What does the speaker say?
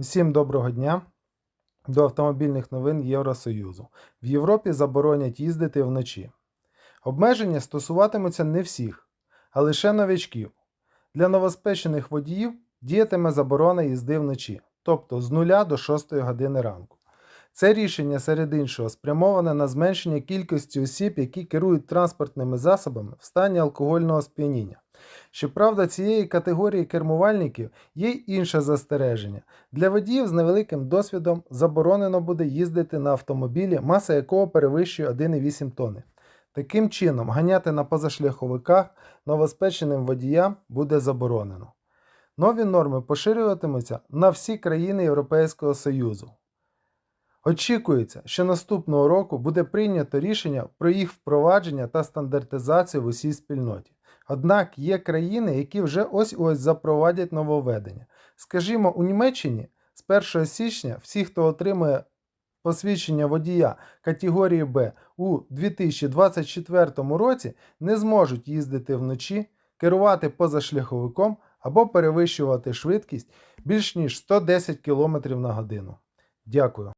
Усім доброго дня до автомобільних новин Євросоюзу. В Європі заборонять їздити вночі. Обмеження стосуватимуться не всіх, а лише новичків. Для новоспечених водіїв діятиме заборона їзди вночі, тобто з 0 до 6 години ранку. Це рішення, серед іншого, спрямоване на зменшення кількості осіб, які керують транспортними засобами в стані алкогольного сп'яніння. Щоправда, цієї категорії кермувальників є й інше застереження. Для водіїв з невеликим досвідом заборонено буде їздити на автомобілі, маса якого перевищує 1,8 тонни. Таким чином, ганяти на позашляховиках новоспеченим водіям буде заборонено. Нові норми поширюватимуться на всі країни Європейського Союзу. Очікується, що наступного року буде прийнято рішення про їх впровадження та стандартизацію в усій спільноті. Однак є країни, які вже ось-ось запровадять нововведення. Скажімо, у Німеччині з 1 січня всі, хто отримує посвідчення водія категорії Б у 2024 році, не зможуть їздити вночі, керувати позашляховиком або перевищувати швидкість більш ніж 110 км на годину. Дякую.